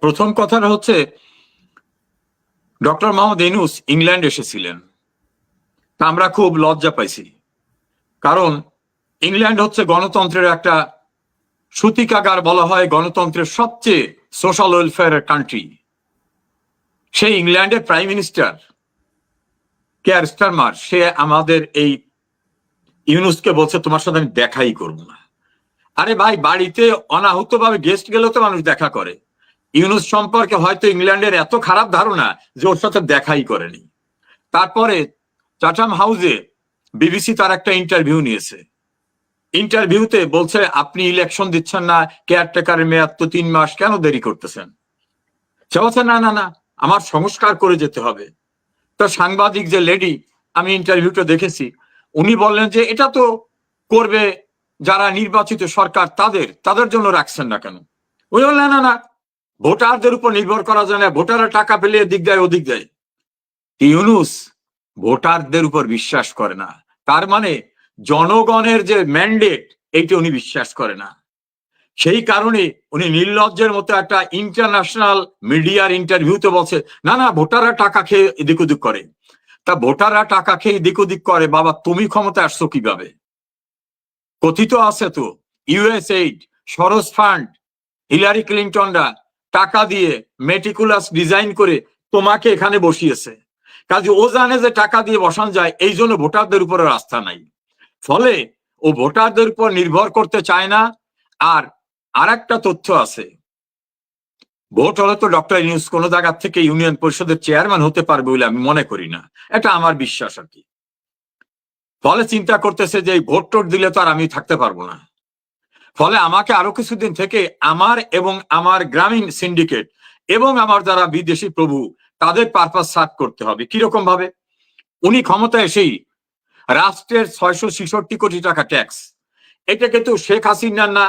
প্রথম কথাটা হচ্ছে, ডক্টর মোহাম্মদ ইনুস ইংল্যান্ড এসেছিলেন। আমরা খুব লজ্জা পাইছি। কারণ ইংল্যান্ড হচ্ছে গণতন্ত্রের একটা সূতিকাগার বলা হয়, গণতন্ত্রের সবচেয়ে সোশ্যাল ওয়েলফেয়ারের কান্ট্রি সেই ইংল্যান্ডের প্রাইম মিনিস্টার কেয়ার স্টারমার, সে আমাদের এই ইউনুসকে বলছে, তোমার সাথে আমি দেখাই করব না। আরে ভাই, বাড়িতে অনাহুত ভাবে গেস্ট গেলেও তো মানুষ দেখা করে। ইউনুস সম্পর্কে হয়তো ইংল্যান্ডের এত খারাপ ধারণা যে ওর সাথে দেখাই করেনি। তারপরে চাটাম হাউসে বিবিসি তার একটা ইন্টারভিউ নিয়েছে। ইন্টারভিউতে বলছে, আপনি ইলেকশন দিচ্ছেন না কেয়ারটেকারের মেয়াদ তো তিন মাস, কেন দেরি করতেছেন? সে বলছে, না না না, আমার সংস্কার করে যেতে হবে। তো সাংবাদিক যে লেডি আমি ইন্টারভিউটা দেখেছি, উনি বললেন যে, এটা তো করবে যারা নির্বাচিত সরকার, তাদের তাদের জন্য রাখছেন না কেন? উনি বললেন না না ভোটারদের উপর নির্ভর করা যায় না ভোটাররা টাকা পেলে এদিক দেয়, ওদিক দেয়। ইউনুস? ভোটারদের উপর বিশ্বাস করে না। তার মানে জনগণের যে ম্যান্ডেট এইটা উনি বিশ্বাস করে না। সেই কারণে উনি নির্লজ্জের মতো একটা ইন্টারন্যাশনাল মিডিয়ার ইন্টারভিউতে বলছে, না না, ভোটাররা টাকা খেয়ে এদিক ওদিক করে। তা ভোটাররা টাকা খেয়ে এদিক ওদিক করে, বাবা, তুমি ক্ষমতা আসছো কীভাবে? কথিত আছে তো US aid Soros fund Hillary ক্লিন্টনরা টাকা দিয়ে মেটিকুলাস ডিজাইন করে তোমাকে এখানে বসিয়েছে। কাজে ও জানে যে টাকা দিয়ে বসানো যায়, এই জন্য ভোটারদের উপরে রাস্তা নাই। ফলে ও ভোটারদের উপর নির্ভর করতে চায় না। আর আর একটা তথ্য আছে। ভোট হলে তো ডক্টর ইউনুস কোন জায়গার থেকে ইউনিয়ন পরিষদের চেয়ারম্যান হতে পারবে বলে আমি মনে করি না। এটা আমার বিশ্বাস আর কি। ফলে চিন্তা করতেছে যে এই ভোট টোট দিলে তো আর আমি থাকতে পারব না। ফলে আমাকে আরও কিছুদিন থেকে আমার এবং আমার গ্রামীণ সিন্ডিকেট এবং আমার যারা বিদেশি প্রভু, তাদের পারপাস সার্ভ করতে হবে। কীরকম ভাবে? উনি ক্ষমতা এসেই রাষ্ট্রের ছয়শো ছেষট্টি কোটি টাকা ট্যাক্স এটা কিন্তু শেখ হাসিনার না,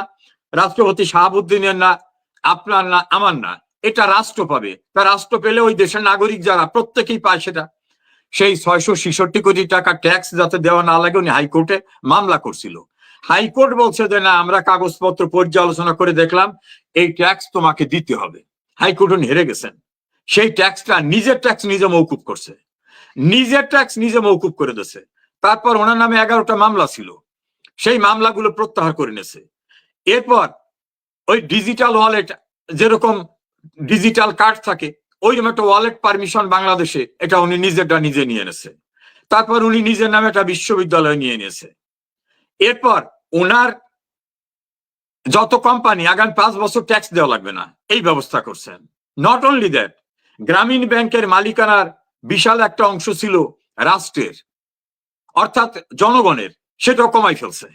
রাষ্ট্রপতি শাহাবুদ্দিনের না, আপনার না, আমার না। এটা রাষ্ট্র পাবে। তা রাষ্ট্র পেলে ওই দেশের নাগরিক যারা, প্রত্যেকেই পায় সেটা। সেই ছয়শো ছেষট্টি কোটি টাকা ট্যাক্স যাতে দেওয়া না লাগে, উনি হাইকোর্টে মামলা করছিল। হাইকোর্ট বলছে যে, না, আমরা কাগজপত্র পর্যালোচনা করে দেখলাম, এই ট্যাক্স তোমাকে দিতে হবে। হাইকোর্ট উনি হেরে গেছেন। সেই ট্যাক্সটা নিজের ট্যাক্স নিজে মৌকুব করছে। নিজের ট্যাক্স নিজে মৌকুব করে দিয়েছে। তারপর ওনার নামে এগারোটা মামলা ছিল। সেই মামলাগুলো প্রত্যাহার করে নিয়েছে। এরপর ওই ডিজিটাল ওয়ালেট, যেরকম ডিজিটাল কার্ড থাকে, ওইরকম একটা ওয়ালেট পারমিশন বাংলাদেশে, এটা উনি নিজেরটা নিজে নিয়ে এনেছে তারপর উনি নিজের নামে একটা বিশ্ববিদ্যালয় নিয়ে নিয়েছে। এরপর ওনার যত কোম্পানি আগামী পাঁচ বছর ট্যাক্স দেওয়া লাগবে না। এই ব্যবস্থা করছেন। নট অনলি দ্যাট গ্রামীণ ব্যাংকের মালিকানার বিশাল একটা অংশ ছিল রাষ্ট্রের, অর্থাৎ জনগণের, সেটাও কমাই ফেলছে।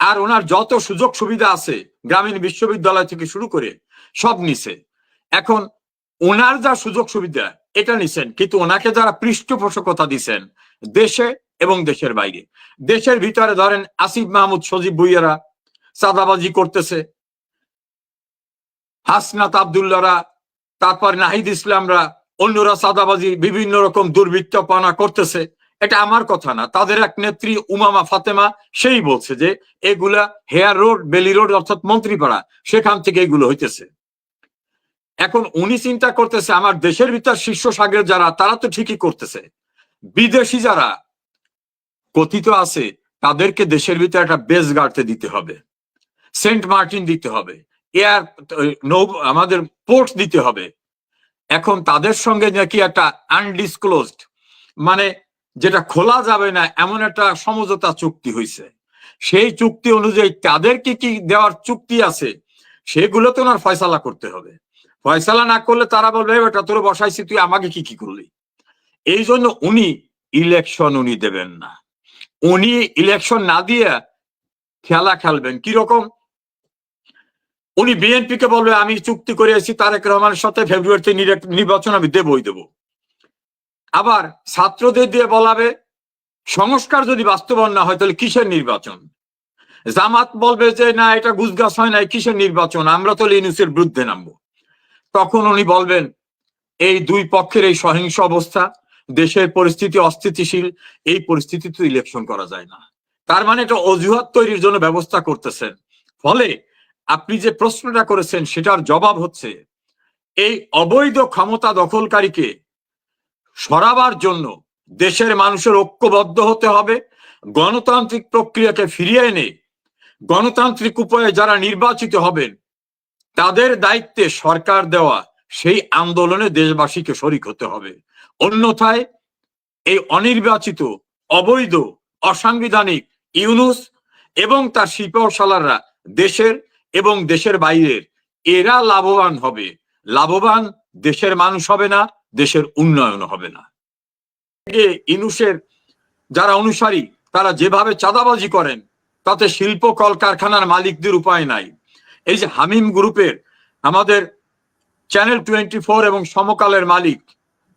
আর ওনার যত সুযোগ সুবিধা আছে, গ্রামীণ বিশ্ববিদ্যালয় থেকে শুরু করে সব নিছে। এখন ওনার যা সুযোগ সুবিধা, এটা নিছেন। কিন্তু ওনাকে যারা পৃষ্ঠপোষকতা দিছেন, দেশে এবং দেশের বাইরে। দেশের ভিতরে ধরেন আসিফ মাহমুদ, সজীব ভুইয়ারা চাঁদাবাজি করতেছে। হাসনাত আবদুল্লারা তারপর নাহিদ ইসলামরা, অন্যরা চাঁদাবাজি, বিভিন্ন রকম দুর্বৃত্তপনা করতেছে। এটা আমার কথা না, তাদের এক নেত্রী উমামা ফাতেমা সেই বলছে যে, এগুলা হেয়ার রোড, বেলি রোড অর্থাৎ মন্ত্রীপাড়া, সেখান থেকে এগুলো হইতেছে। এখন উনি চিন্তা করতেছে, আমার দেশের ভিতর শীর্ষ সাগরের যারা, তারা তো ঠিকই করতেছে। বিদেশি যারা কথিত আছে, তাদেরকে দেশের ভিতরে একটা বেস গাড়তে দিতে হবে। সেন্ট মার্টিন দিতে হবে। এয়ার নৌ, আমাদের পোর্ট দিতে হবে। এখন তাদের সঙ্গে নাকি একটা আনডিসক্লোজড মানে যেটা খোলা যাবে না, এমন একটা সমঝোতা চুক্তি হয়েছে সেই চুক্তি অনুযায়ী তাদেরকে কি দেওয়ার চুক্তি আছে, সেগুলো তো ওনার ফয়সালা করতে হবে। ফয়সালা না করলে তারা বলবে এটা তোর বসাইছি, তুই আমাকে কি কি করলি? এই জন্য উনি ইলেকশন উনি দেবেন না। উনি ইলেকশন না দিয়ে খেলা খেলবেন। কীরকম উনি বিএনপি কে বলবে, আমি চুক্তি করে এসেছি, তারেক রহমানের সাথে ফেব্রুয়ারিতে নিরে- নির্বাচন আমি দেবই, দেব। আবার ছাত্রদের দিয়ে বলাবে, সংস্কার যদি বাস্তবায়ন না হয়, তাহলে কিসের নির্বাচন? জামাত বলবে যে, না, এটা গুজগাছ হয় না কিসের নির্বাচন? আমরা তো ইউনুসের বিরুদ্ধে নামবো। তখন উনি বলবেন, এই দুই পক্ষের এই সহিংস অবস্থা দেশের পরিস্থিতি অস্থিতিশীল, এই পরিস্থিতিতে ইলেকশন করা যায় না। তার মানে এটা অজুহাত তৈরির জন্য ব্যবস্থা করতেছেন। ফলে আপনি যে প্রশ্নটা করেছেন, সেটার জবাব হচ্ছে, এই অবৈধ ক্ষমতা দখলকারীকে সরাবার জন্য দেশের মানুষের ঐক্যবদ্ধ হতে হবে, গণতান্ত্রিক প্রক্রিয়াকে ফিরিয়ে এনে গণতান্ত্রিক উপায়ে যারা নির্বাচিত হবেন, তাদের দায়িত্বে সরকার দেওয়া সেই আন্দোলনে দেশবাসীকে শরিক হতে হবে। অন্যথায় এই অনির্বাচিত, অবৈধ, অসাংবিধানিক ইউনুস এবং তার শিল্পশালাররা দেশের এবং দেশের বাইরের, এরা লাভবান হবে। লাভবান দেশের মানুষ হবে না, দেশের উন্নয়ন হবে না। ইনুসের যারা অনুসারী, তারা যেভাবে চাঁদাবাজি করেন, তাতে শিল্প কলকারখানার মালিকদের উপায় নাই। এই যে হামিম গ্রুপের আমাদের চ্যানেল টোয়েন্টি ফোর এবং সমকালের মালিক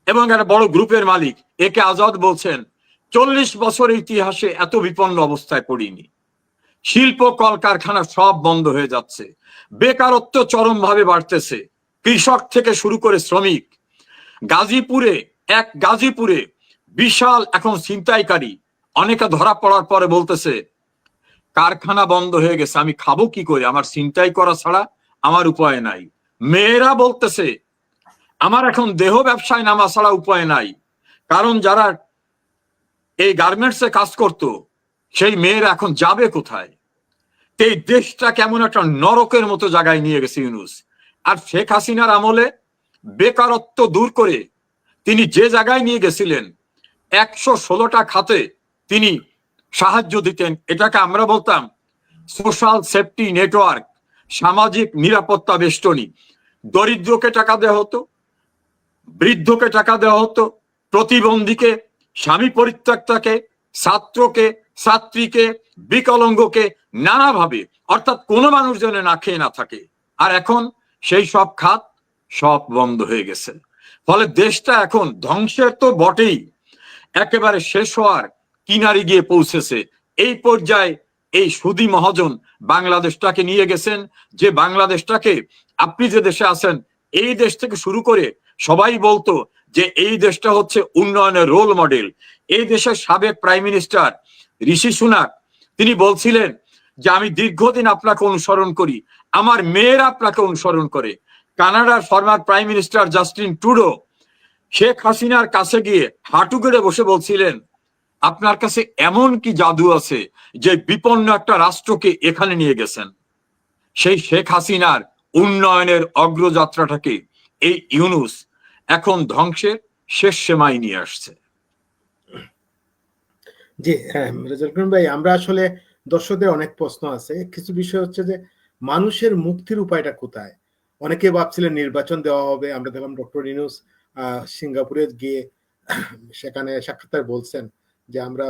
এবং একটা বড় গ্রুপের মালিক, একে আজাদ বলছেন, চল্লিশ বছরের ইতিহাসে এত বিপন্ন অবস্থায় পড়িনি। শিল্প, কলকারখানা সব বন্ধ হয়ে যাচ্ছে। বেকারত্ব চরমভাবে বাড়তেছে। কৃষক থেকে শুরু করে শ্রমিক। গাজীপুরে, এক গাজীপুরে বিশাল এখন ছিনতাইকারী, অনেকে ধরা পড়ার পরে বলতেছে, কারখানা বন্ধ হয়ে গেছে, আমি খাব কি করে? আমার ছিনতাই করা ছাড়া আমার উপায় নাই। মেয়েরা বলতেছে আমার এখন দেহ ব্যবসায় নামা ছাড়া উপায় নাই। কারণ যারা এই গার্মেন্টসে কাজ করত, সেই মেয়েরা এখন যাবে কোথায়? এই দেশটা কেমন একটা নরকের মতো জায়গায় নিয়ে গেছে ইউনুস। আর শেখ হাসিনার আমলে বেকারত্ব দূর করে তিনি যে জায়গায় নিয়ে গেছিলেন, একশো ষোলোটা খাতে তিনি সাহায্য দিতেন। এটাকে আমরা বলতাম সোশ্যাল সেফটি নেটওয়ার্ক সামাজিক নিরাপত্তা বেষ্টনী। দরিদ্রকে টাকা দেওয়া হতো বৃদ্ধকে টাকা দেওয়া হতো, প্রতিবন্ধীকে, স্বামী পরিত্যক্তাকে, ছাত্রকে, ছাত্রীকে, বিকলঙ্গকে, নানাভাবে, অর্থাৎ কোনো মানুষ যেন না খেয়ে না থাকে। আর এখন সেই সব খাত সব বন্ধ হয়ে গেছে। ফলে দেশটা এখন ধ্বংসের তো বটেই, একেবারে শেষ হওয়ার কিনারে গিয়ে পৌঁছেছে। এই পর্যায়ে এই সুদী মহাজন বাংলাদেশটাকে নিয়ে গেছেন, যে বাংলাদেশটাকে আপনি যে দেশে আছেন, এই দেশ থেকে শুরু করে সবাই বলতো যে এই দেশটা হচ্ছে উন্নয়নের রোল মডেল এই দেশের সাবেক প্রাইম মিনিস্টার ঋষি সুনাক, তিনি বলছিলেন যে, আমি দীর্ঘদিন আপনাকে অনুসরণ করি। আমার মেয়েরা আপনাকে অনুসরণ করে। কানাডার ফর্মার প্রাইম মিনিস্টার জাস্টিন টুডো শেখ হাসিনার কাছে গিয়ে হাঁটু গেড়ে বসে বলছিলেন, আপনার কাছে এমন কি জাদু আছে যে বিপন্ন একটা রাষ্ট্রকে এখানে নিয়ে গেছেন? সেই শেখ হাসিনার উন্নয়নের অগ্রযাত্রাটাকে, এই ইউনুস এখন ধ্বংসের শেষ সেমাই নিয়ে আসছে। জি হ্যাঁ ভাই, আমরা আসলে দর্শকদের অনেক প্রশ্ন আছে। কিছু বিষয় হচ্ছে যে, মানুষের মুক্তির উপায়টা কোথায়? অনেকে ভাবছিলেন নির্বাচন দেওয়া হবে। আমরা দেখলাম ডক্টর ইনুস সিঙ্গাপুরে গিয়ে সেখানে সাক্ষাৎকার বলছেন যে, আমরা